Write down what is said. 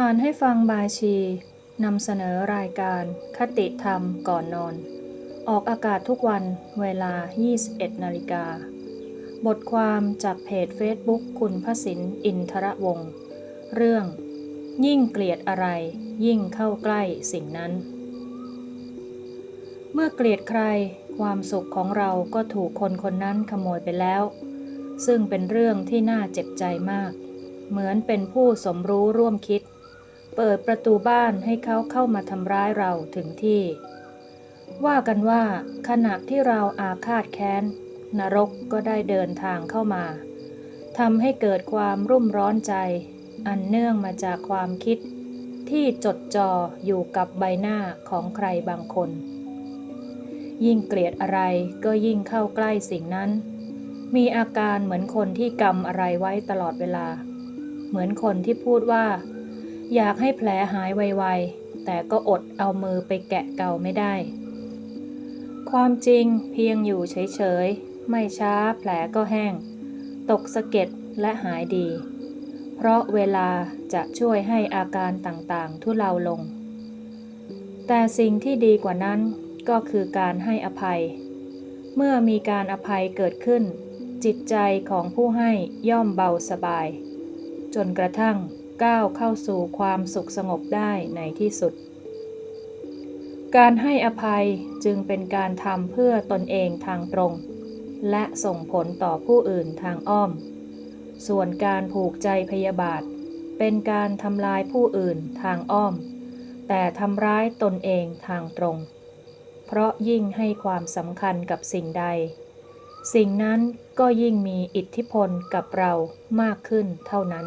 อ่านให้ฟังบายชีนำเสนอรายการคติธรรมก่อนนอน ออกอากาศทุกวันเวลา 21 นาฬิกา บทความจากเพจ Facebook คุณพระสินอินทรวงศ์เรื่อง ยิ่งเกลียดอะไร ยิ่งเข้าใกล้สิ่งนั้น เมื่อเกลียดใคร ความสุขของเราก็ถูกคนคนนั้นขโมยไปแล้ว ซึ่งเป็นเรื่องที่น่าเจ็บใจมาก เหมือนเป็นผู้สมรู้ร่วมคิด เปิดประตูบ้านให้เขาเข้ามาทำร้ายเราถึงที่ ว่ากันว่าขณะที่เราอาฆาตแค้น นรกก็ได้เดินทางเข้ามาทำให้เกิดความรุ่มร้อนใจ อันเนื่องมาจากความคิด ที่จดจ่ออยู่กับใบหน้าของใครบางคน ยิ่งเกลียดอะไรก็ยิ่งเข้าใกล้สิ่งนั้น มีอาการเหมือนคนที่กำอะไรไว้ตลอดเวลา เหมือนคนที่พูดว่า อยากให้แผลหายไวๆ แต่ก็อดเอามือไปแกะเก่าไม่ได้ ความจริงเพียงอยู่เฉยๆ ไม่ช้าแผลก็แห้ง ตกสะเก็ดและหายดี เพราะเวลาจะช่วยให้อาการต่างๆ ทุเลาลง แต่สิ่งที่ดีกว่านั้นก็คือการให้อภัย เมื่อมีการอภัยเกิดขึ้น จิตใจของผู้ให้ย่อมเบาสบาย จนกระทั่ง ก้าวเข้าสู่ความสุขสงบได้ในที่สุด การให้อภัยจึงเป็นการทำเพื่อตนเองทางตรง และส่งผลต่อผู้อื่นทางอ้อม ส่วนการผูกใจพยาบาท เป็นการทำลายผู้อื่นทางอ้อม แต่ทำร้ายตนเองทางตรง เพราะยิ่งให้ความสำคัญกับสิ่งใด สิ่งนั้นก็ยิ่งมีอิทธิพลกับเรามากขึ้นเท่านั้น